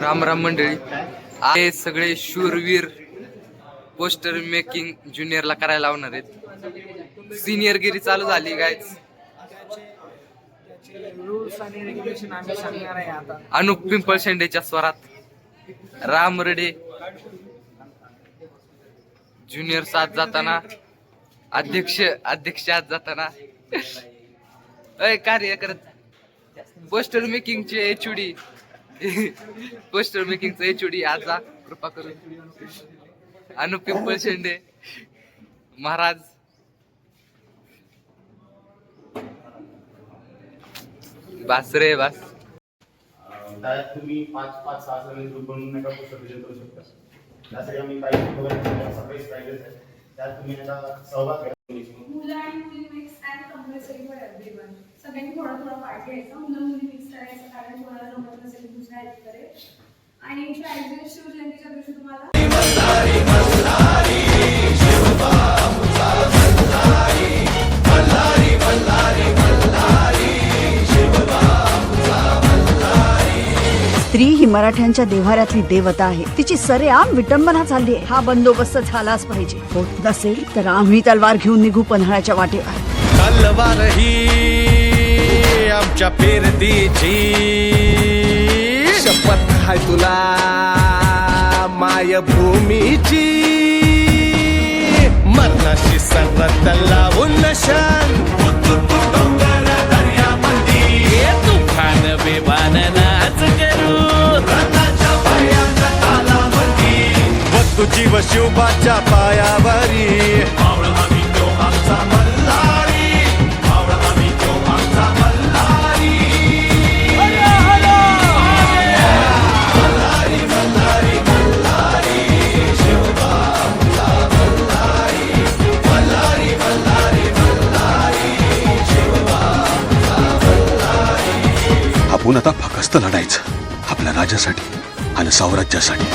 राम राम मंडळी. आहे सगळे शूरवीर पोस्टर मेकिंग ज्युनियरला करायला लावणार आहेत. सिनियर गिरी चालू झाली गायच अनुप पिंपळ शेंडेच्या स्वरात. राम रडे. ज्युनियर साथ जाताना. अध्यक्ष अध्यक्ष आज जाताना. अय कार्य करत. पोस्टर मेकिंगचे एचडी पोस्टर मेकिंगचा एचओडी आजा कृपा करून. अनु पिंपळ शेंडे महाराज. बास रे बास. त्यात तुम्ही पाच पाच सहा सहा ग्रुप बनवून नका पुस्तक विजय करू शकता. त्यासाठी आम्ही काही सकाळी पाहिजे त्यात तुम्ही नका सहभाग घ्या. मुलं and compulsory for every one सगळ्यांनी थोडा थोडा पार्ट घ्यायचा. मुलं मुली मिक्स करायचं कारण कोणाला जमत नसेल दुसरा हेल्प करेल आणि शाळेच्या शिवजयंतीच्या दिवशी तुम्हाला स्त्री ही मराठ्यांच्या देव्हाऱ्यातली देवता आहे. तिची सरेआम विटंबना चालली आहे. हा बंदोबस्त झालाच पाहिजे. होत नसेल तर आम्ही तलवार घेऊन निघू पन्हाळ्याच्या वाटेवर. तलवार ही आमच्या पेरदीची शपथ हाय तुला मायभूमीची. मरणाशी सरत लावून नशान. तुफान बेबान नाच करू. तुझी व शिवबाच्या पायावरी. आमचा आपण आता फकस्त लढायचं. आपल्या राजासाठी आणि साम्राज्यासाठी.